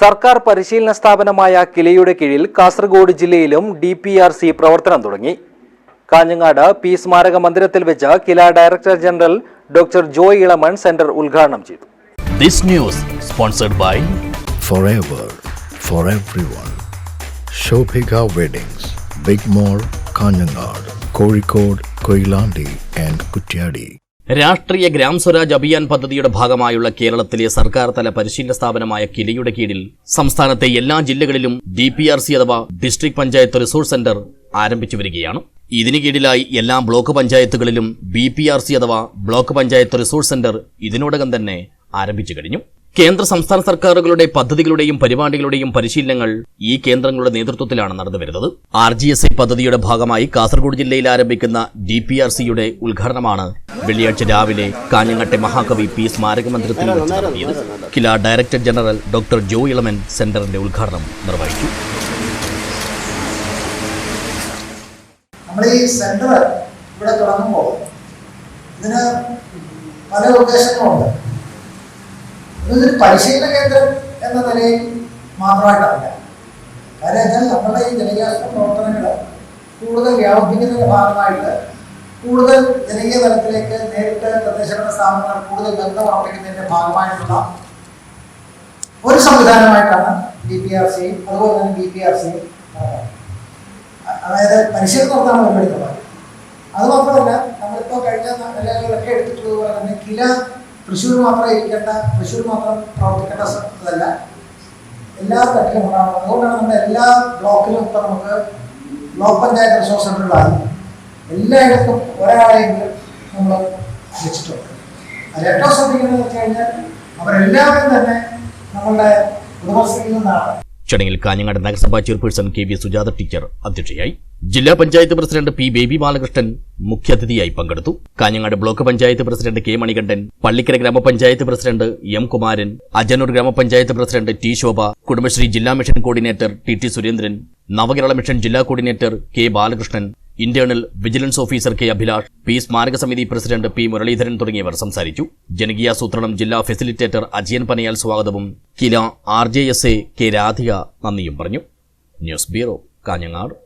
സർക്കാർ പരിശീലന സ്ഥാപനമായ കിലയുടെ കീഴിൽ കാസർഗോഡ് ജില്ലയിലും ഡി പി ആർ സി പ്രവർത്തനം തുടങ്ങി. കാഞ്ഞങ്ങാട് പി സ്മാരക മന്ദിരത്തിൽ വെച്ച് KILA director general doctor Joy Elamon centre ഉദ്ഘാടനം ചെയ്തു. This news sponsored by forever for everyone Shobhika weddings big mall Kanhangad Kozhikode Koyilandy and Kutyadi. Rashtriya Gram Swaraj Abhiyan പദ്ധതിയുടെ ഭാഗമായുള്ള കേരളത്തിലെ സർക്കാർ തല പരിശീലന സ്ഥാപനമായ കിലയുടെ കീഴിൽ സംസ്ഥാനത്തെ എല്ലാ ജില്ലകളിലും ഡി പി ആർ സി അഥവാ ഡിസ്ട്രിക്ട് പഞ്ചായത്ത് റിസോഴ്സ് സെന്റർ ആരംഭിച്ചു വരികയാണ്. ഇതിന് കീഴിലായി എല്ലാ ബ്ലോക്ക് പഞ്ചായത്തുകളിലും ബി പി ആർ സി അഥവാ ബ്ലോക്ക് പഞ്ചായത്ത് റിസോഴ്സ് സെന്റർ ഇതിനോടകം തന്നെ ആരംഭിച്ചു കഴിഞ്ഞു. കേന്ദ്ര സംസ്ഥാന സർക്കാരുകളുടെ പദ്ധതികളുടെയും പരിപാടികളുടെയും പരിശീലനങ്ങൾ ഈ കേന്ദ്രങ്ങളുടെ നേതൃത്വത്തിലാണ് നടന്നുവരുന്നത് ആർ ജി എസ് ഐ പദ്ധതിയുടെ ഭാഗമായി കാസർഗോഡ് ജില്ലയിൽ ആരംഭിക്കുന്ന ഡി പി ആർ സിയുടെ ഉദ്ഘാടനമാണ് വെള്ളിയാഴ്ച രാവിലെ കാഞ്ഞങ്ങാട്ടെ മഹാകവി പി സ്മാരക മന്ദിരത്തിൽ വെച്ച് നടത്തിയത്. KILA director general doctor Jo Elamon സെന്ററിന്റെ ഉദ്ഘാടനം നിർവഹിച്ചു. നമ്മൾ ഈ സെന്റർ ഇവിടെ തുടങ്ങുമ്പോൾ ഇതിന് പല ഉദ്ദേശങ്ങളുണ്ട്. ഇതൊരു പരിശീലന കേന്ദ്രം എന്ന നിലയിൽ മാത്രമായിട്ടല്ല. കാര്യം വെച്ചാൽ നമ്മുടെ ഈ ജനകീയാസന പ്രവർത്തനങ്ങൾ കൂടുതൽ വ്യാപിപ്പിക്കുന്നതിന്റെ ഭാഗമായിട്ട് കൂടുതൽ ജനകീയ തലത്തിലേക്ക് നേരിട്ട് തദ്ദേശഭരണ സ്ഥാപനങ്ങൾ കൂടുതൽ ബന്ധം ഉറപ്പിക്കുന്നതിന്റെ ഭാഗമായിട്ടുള്ള ഒരു സംവിധാനമായിട്ടാണ് ബി പി ആർ സി അതുപോലെ തന്നെ ബി പി ആർ സി അതായത് പരിശീലനം നടത്താണ് പരിപാടി അതുമാത്രമല്ല അത് നമ്മളിപ്പോൾ കഴിഞ്ഞ നിലകളിലൊക്കെ എടുത്തിട്ടുള്ളതുപോലെ തന്നെ കില തൃശ്ശൂർ മാത്രം ഇരിക്കേണ്ട തൃശ്ശൂർ മാത്രം പ്രവർത്തിക്കേണ്ട സ- എല്ലാ തട്ടിലും ഉണ്ടാകും അതുകൊണ്ടാണ് നമ്മുടെ എല്ലാ ബ്ലോക്കിലും ഇപ്പം നമുക്ക് ബ്ലോക്ക് പഞ്ചായത്ത് റിസോഴ്സ് സെന്ററുകളായി എല്ലായിടത്തും ഒരാളെയെങ്കിലും നമ്മൾ വെച്ചിട്ടുണ്ട് അത് ഏറ്റവും ശ്രദ്ധിക്കുന്നത് വെച്ച് കഴിഞ്ഞാൽ അവരെല്ലാവരും തന്നെ നമ്മളുടെ ഉടമസ്ഥയിൽ നിന്നാണ്. ചടങ്ങിൽ കാഞ്ഞങ്ങാട് നഗരസഭാ chairperson K V Sujatha teacher അധ്യക്ഷയായി. ജില്ലാ പഞ്ചായത്ത് പ്രസിഡന്റ് പി ബേബി ബാലകൃഷ്ണൻ മുഖ്യാതിഥിയായി പങ്കെടുത്തു. Kanhangad block panchayat president K Manikandan Pallikkara ഗ്രാമപഞ്ചായത്ത് പ്രസിഡന്റ് എം കുമാരൻ അജനൂർ ഗ്രാമപഞ്ചായത്ത് പ്രസിഡന്റ് ടി ശോഭ കുടുംബശ്രീ ജില്ലാ mission coordinator T T Surendran Navakerala mission ജില്ലാ coordinator K Balakrishnan internal vigilance officer K Abhilash P സ്മാരക സമിതി പ്രസിഡന്റ് പി മുരളീധരൻ തുടങ്ങിയവർ സംസാരിച്ചു. ജനകീയാസൂത്രണം ജില്ലാ ഫെസിലിറ്റേറ്റർ അജയൻ പനയാൽ സ്വാഗതവും. KILA R J S A K Radhika നന്ദിയും പറഞ്ഞു. News bureau Kanhangad.